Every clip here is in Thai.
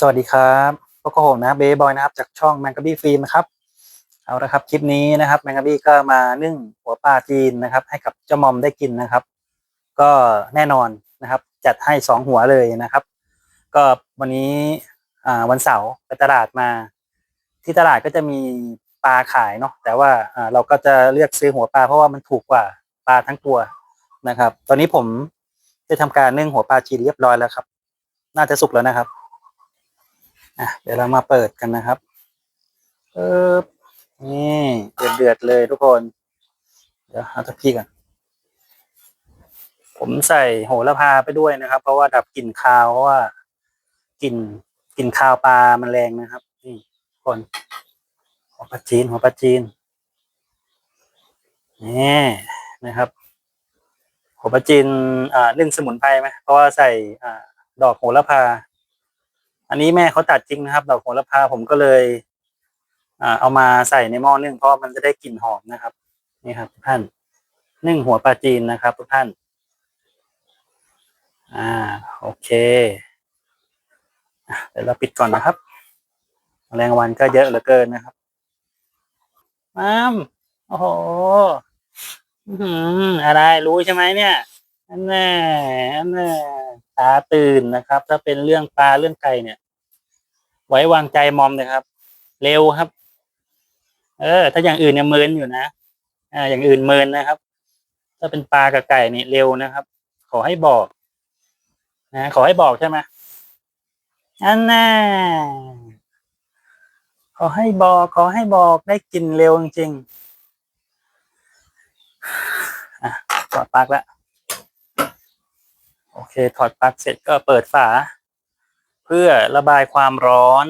สวัสดีครับพวกโหงนะเบย์บอยนะครับ จากช่องแมงกะบี้ฟิล์มนะครับ เอาละครับ คลิปนี้นะครับแมงกะบี้ก็มานึ่งหัวปลาจีนนะครับ ให้กับเจ้ามอมได้กินนะครับ ก็แน่นอนนะครับ จัดให้สองหัวเลยนะครับ ก็วันนี้อ่าวันเสาร์ไปตลาดมา ที่ตลาดก็จะมีปลาขายเนาะแต่ว่าอ่าเราก็จะเลือกซื้อหัวปลาเพราะว่ามันถูกกว่าปลาทั้งตัวนะครับ ตอนนี้ผมได้ทำการนึ่งหัวปลาจีนเรียบร้อยแล้วครับ น่าจะสุกแล้วนะครับ อะเดี๋ยวเรามาเปิดกันนะครับเอ๊บนี่เดือดเดือดเลยทุกคน เดี๋ยวเอาตะพี่กันผมใส่โหระพาไปด้วยนะครับ เพราะว่าดับกลิ่นคาวเพราะว่ากลิ่นกลิ่นคาวปลามันแรงนะครับ นี่คนหัวปลาจีนหัวปลาจีนนี่นะครับหัวปลาจีนอ่านึ่งสมุนไพรไหมเพราะว่าใส่อ่าดอกโหระพา อันนี้แม่เขาตัดจริงนะครับดอกโหระพาผมก็เลยเอามาใส่ในหม้อนึ่งเพราะมันจะได้กลิ่นหอมนะครับ นี่ครับทุกท่านนึ่งหัวปลาจีนนะครับทุกท่าน อ่า โอเคเดี๋ยวเราปิดก่อนนะครับแมลงวันก็เยอะเหลือเกินนะครับอ้ามโอ้โหอื้อหืออะไรรู้ใช่ไหมเนี่ยอันแน่อันแน่ ตาตื่นนะครับ ถ้าเป็นเรื่องปลาเรื่องไก่เนี่ย ไว้วางใจมอมเลยครับ เร็วครับ เออ ถ้าอย่างอื่นเนี่ยเมินอยู่นะอ่าอย่างอื่นเมินนะครับ ถ้าเป็นปลากับไก่นี่เร็วนะครับ ขอให้บอก นะขอให้บอกใช่ไหมอันน่าขอให้บอก ขอให้บอกได้กินเร็วจริงๆอะถอดปลั๊กแล้ว โอเค ถอดปลั๊กเสร็จก็เปิดฝา เพื่อระบายความร้อน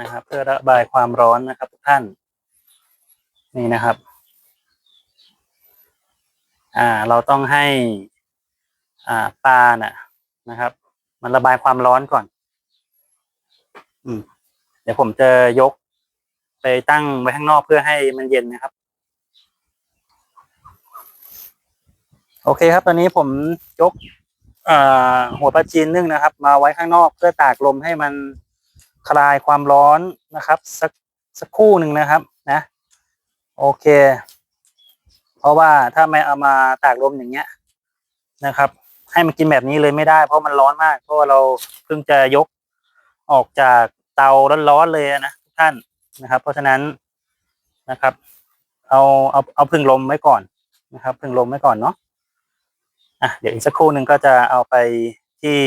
นะครับ เพื่อระบายความร้อนนะครับทุกท่าน นี่นะครับ อ่า เราต้องให้ อ่าปลาน่ะ นะครับ มันระบายความร้อนก่อน อืม เดี๋ยวผมจะยก ไปตั้งไว้ข้างนอกเพื่อให้มันเย็นนะครับ โอเคครับ ตอนนี้ผมยก หัวปลาจีนนึ่งนะครับ มาไว้ข้างนอกเพื่อตากลมให้มันคลายความร้อนนะครับ สักสักคู่หนึ่งนะครับ นะ โอเค เพราะว่าถ้าไม่เอามาตากลมอย่างเงี้ยนะครับ ให้มันกินแบบนี้เลยไม่ได้ เพราะมันร้อนมาก เพราะว่าเราเพิ่งจะยกออกจากเตาร้อนๆเลยนะทุกท่านนะครับ เพราะฉะนั้นนะครับ เอาเอาเอาพึ่งลมไว้ก่อนนะครับ พึ่งลมไว้ก่อนเนาะ อะเดี๋ยวอีกสักครู่หนึ่งก็จะเอาไปที่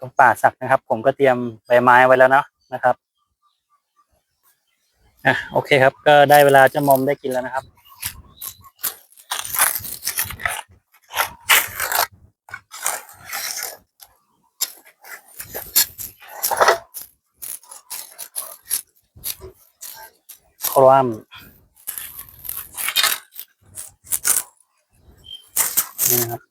ตรงป่าสักนะครับ ผมก็เตรียมใบไม้ไว้แล้วเนาะนะครับอะโอเคครับ ก็ได้เวลาเจะมอมได้กินแล้วนะครับคราม นี่นะครับ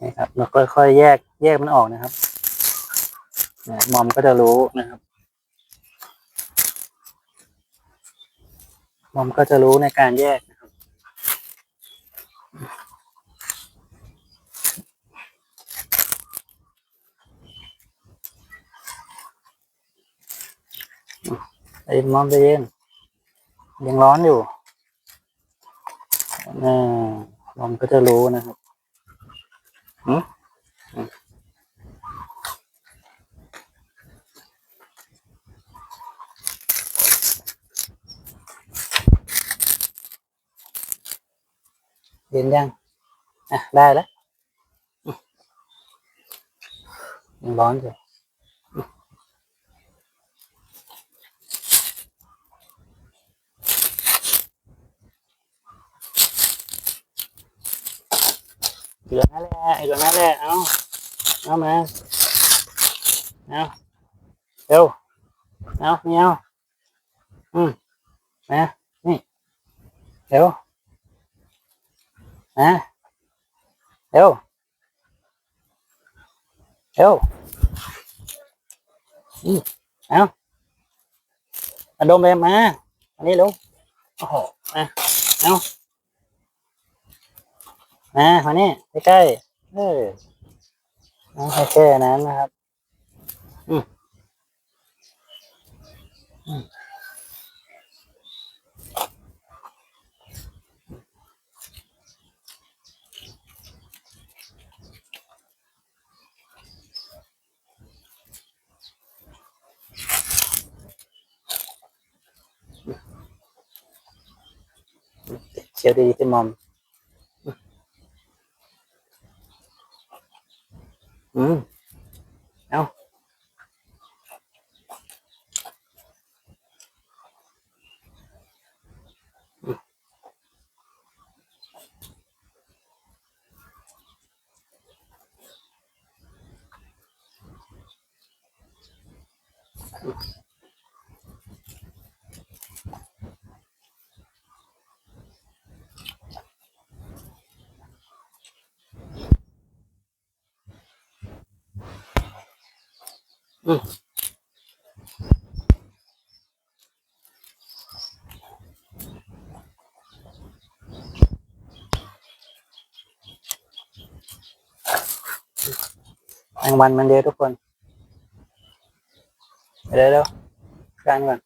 นี่ครับเราค่อยๆแยกแยกมันออกนะครับเนี่ยมอมก็จะรู้นะครับ มอมก็จะรู้ในการแยกนะครับ ไอ้มอมใจเย็นยังร้อนอยู่นี่มอมก็จะรู้นะครับอืม เย็นยังอะได้แล้วอืมยังร้อนอยู่อืมเหลือนั่นแหละเหลือนั่นแหละเอาเอามาเอาเร็วเอาไม่เอาอืมมานี่เร็ว นะเร็วเร็วอืมเอาอะดมเลยมาอันนี้เร็วโอ้โหมาเอามามานี่ใกล้ๆเออเอาแค่แค่นั้นนะครับ อืมอืม เขียวดีที่มอม อืม เอาแม งวันมันเยอะทุกคนเดี๋ยวเดี๋ยวการก่อน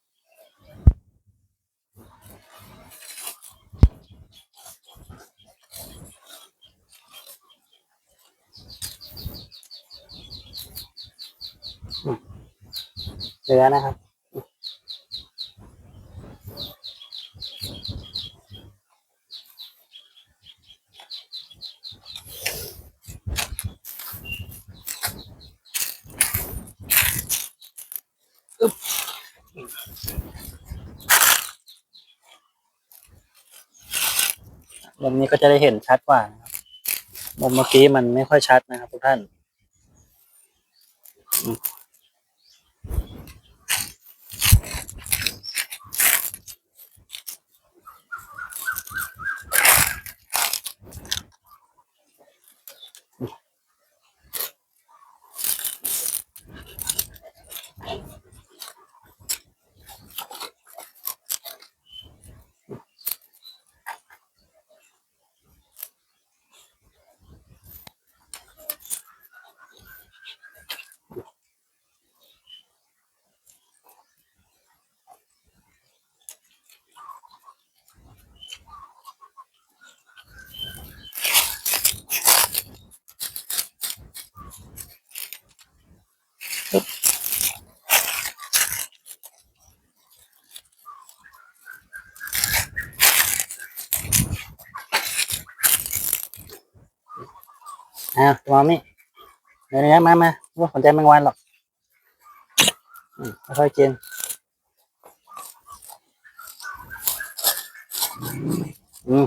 เหลือนะครับ มุมนี้ก็จะได้เห็นชัดกว่านะครับ มุมเมื่อกี้มันไม่ค่อยชัดนะครับทุกท่าน อะตัวนี้เดี๋ยวนี้มามาว่าสนใจแมงวันหรอกค่อยกินอืม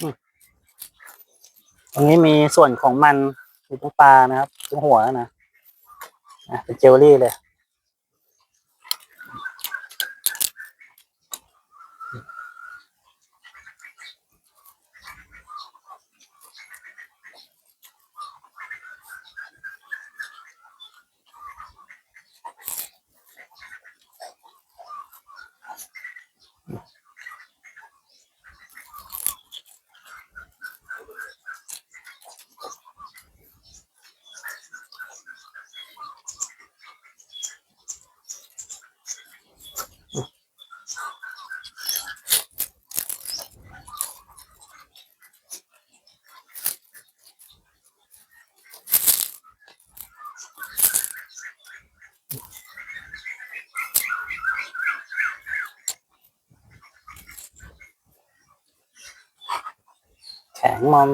ต รงนี้มีส่วนของมันอยู่ตรงปลานะครับตรงหัวนะนะเป็นเจลลี่เลย งมัน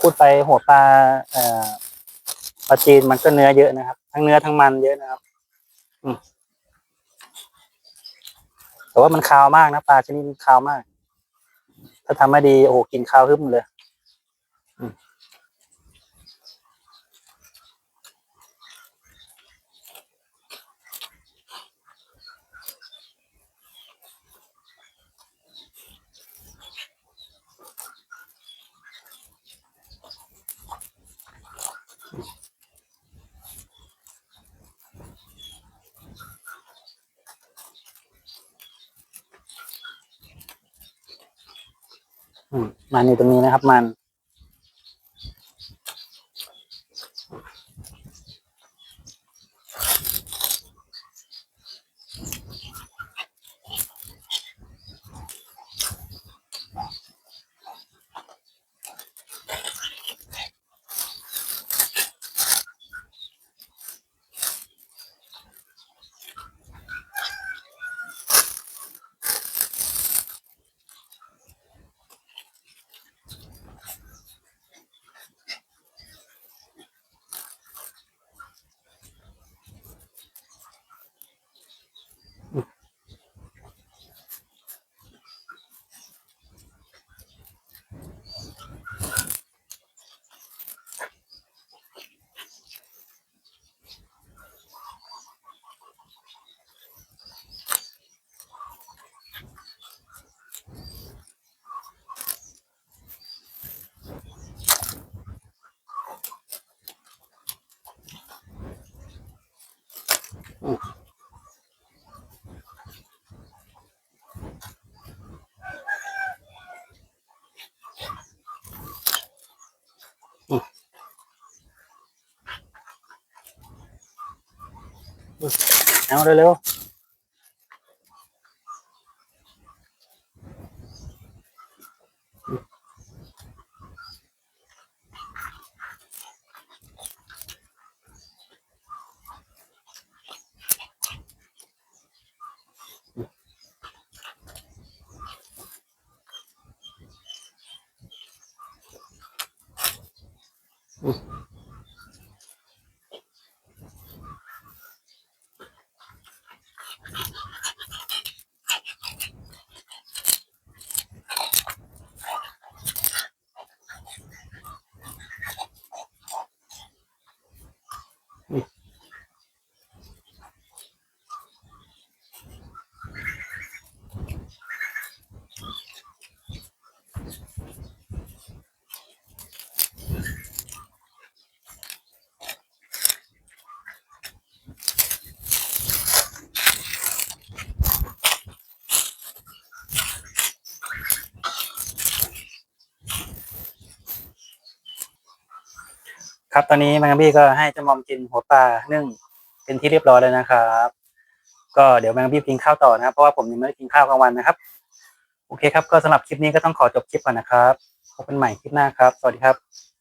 พูดไปหัวปลาปลาจีนมันก็เนื้อเยอะนะครับ ทั้งเนื้อทั้งมันเยอะนะครับ อื แต่ว่ามันคาวมากนะปลาชนิดนี้คาวมาก ถ้าทำไม่ดีโอ้โหกินคาวหึ่มเลย มันอยู่ตรงนี้นะครับ มัน เอาเร็ ว ครับตอนนี้แมงกะบี้ก็ให้เจ้ามอมกินหัวปลานึ่งเป็นที่เรียบร้อยแล้วนะครับ ก็เดี๋ยวแมงกะบี้กินข้าวต่อนะครับเพราะว่าผมยังไม่ได้กินข้าวกลางวันนะครับ โอเคครับก็สำหรับคลิปนี้ก็ต้องขอจบคลิปก่อนนะครับพบกันใหม่คลิปหน้าครับ สวัสดีครับ